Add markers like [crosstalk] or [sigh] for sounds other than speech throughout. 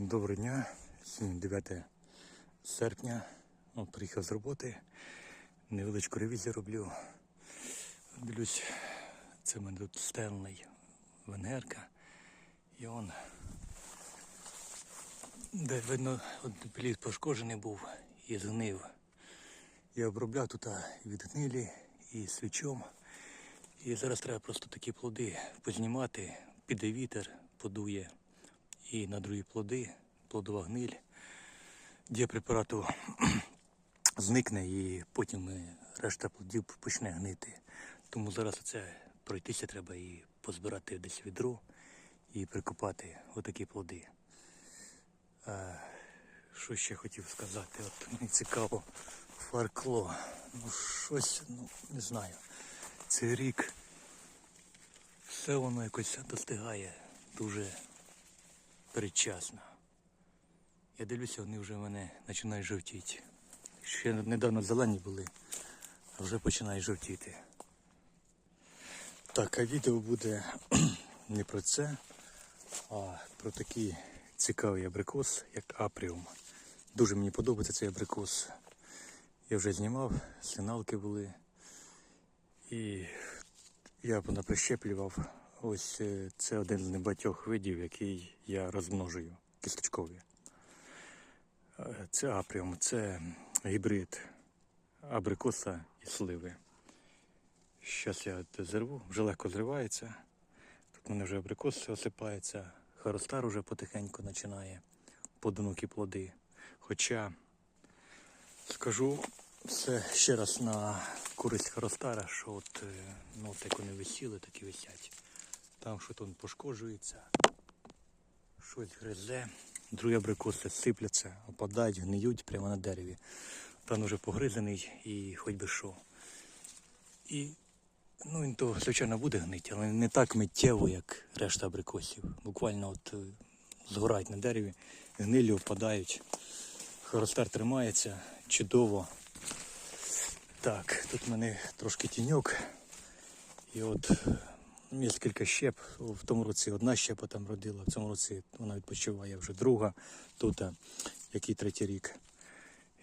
Доброго дня, сьогодні 9 серпня. От, приїхав з роботи. Невеличку ревізію роблю. Дивлюсь, це в мене тут стелений венгерка. І он, де видно, от плід пошкоджений був і згнив. Я обробляв тут а, від гнилі і свічом. І зараз треба просто такі плоди познімати, піде вітер, подує і на другі плоди, плодова гниль, дія препарату [clears throat] зникне і потім е, решта плодів почне гнити. Тому зараз це пройтися треба і позбирати десь відро і прикопати отакі плоди. А, що ще хотів сказати? От мені цікаво, фаркло. Ну щось, ну не знаю. Цей рік все воно якось достигає дуже передчасно. Я дивлюся, вони вже в мене починають жовтіти. Ще недавно зелені були, а вже починають жовтіти. Так, а відео буде [clears throat] не про це, а про такий цікавий абрикос, як апріум. Дуже мені подобається цей абрикос. Я вже знімав, сигналки були. І я понаприщеплював. Ось е, це один з небагатьох видів, який я розмножую, кісточкові. Е, Це апріум, це гібрид абрикоса і сливи. Зараз я зірву, вже легко зривається. Тут в мене вже абрикос осипається, хоростар уже потихеньку починає подонуки плоди. Хоча скажу все ще раз на користь хоростара, що от, е, ну, як вони висіли, так і висять. Там що тут пошкоджується, щось гризе, другі абрикоси сипляться, опадають, гниють прямо на дереві. Там вже погризаний і хоч би що. І ну, він то, звичайно, буде гнити, але не так миттєво, як решта абрикосів. Буквально от е, згорають на дереві, гнилі опадають. Хоростар тримається чудово. Так, тут в мене трошки тіньок. І от є кілька щеп. В тому році одна щепа там родила, в цьому році вона відпочиває вже друга, тут який третій рік.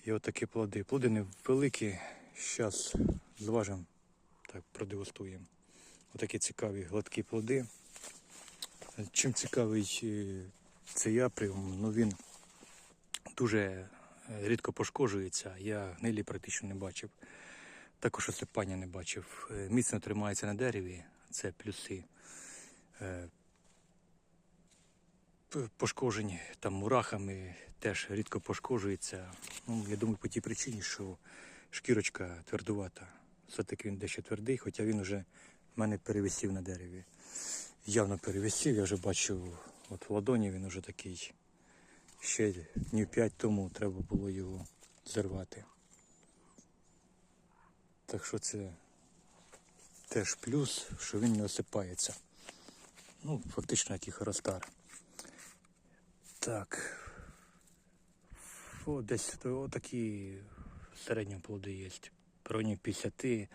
І от такі плоди. Плоди невеликі. Зараз зважимо, так, продегустуємо. Отакі цікаві гладкі плоди. Чим цікавий е, цей апріум, ну він дуже е, рідко пошкоджується. Я гнилі практично не бачив. Також осипання не бачив. Е, Міцно тримається на дереві, це плюси. Е, п- там мурахами теж рідко пошкоджується. Ну, я думаю, по тій причині, що шкірочка твердувата. Все-таки він дещо твердий, хоча він вже в мене перевисів на дереві. Явно перевисів, я вже бачу, от в ладоні він вже такий. Ще днів п'ять тому треба було його зірвати. Так що це теж плюс, що він не осипається. Ну, фактично, як і хоростар. Так. О, десь то, такі в середньому плоди є. В районі 50,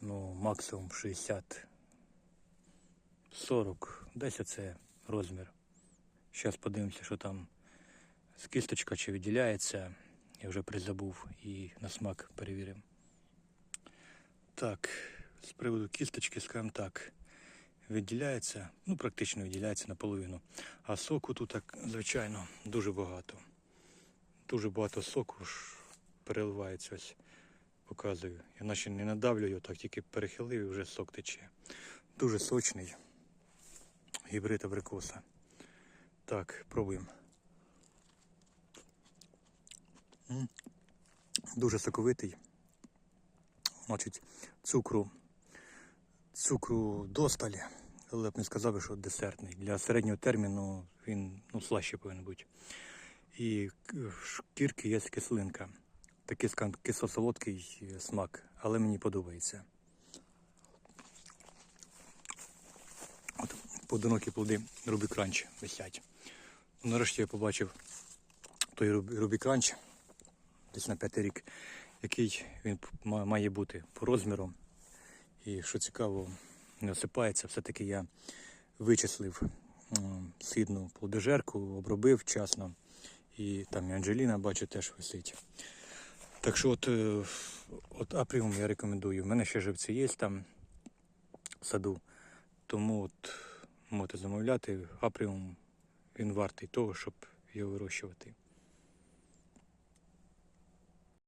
ну, максимум 60. 40. Десь оце розмір. Зараз подивимося, що там з кісточка чи виділяється. Я вже призабув і на смак перевіримо. Так, з приводу кісточки, скажімо так, відділяється, ну практично відділяється наполовину. А соку тут, так, звичайно, дуже багато. Дуже багато соку ж переливається ось. Показую. Я наче не надавлюю, так тільки перехилив і вже сок тече. Дуже сочний гібрид абрикоса. Так, пробуємо. Дуже соковитий. Значить, цукру, цукру досталь, але б не сказав, що десертний. Для середнього терміну він ну, слаще повинен бути. І шкірки є кислинка. Такий кисло-солодкий смак, але мені подобається. От поодинокі плоди Рубі Кранч висять. Нарешті я побачив той Рубі Рубі десь на п'ятий рік, який він має бути по розміру. І що цікаво, не осипається, все-таки я вичислив східну плодожерку, обробив вчасно. І там і Анджеліна, бачу, теж висить. Так що от, е, от апріум я рекомендую. У мене ще живці є там в саду. Тому от можете замовляти. Апріум він вартий того, щоб його вирощувати.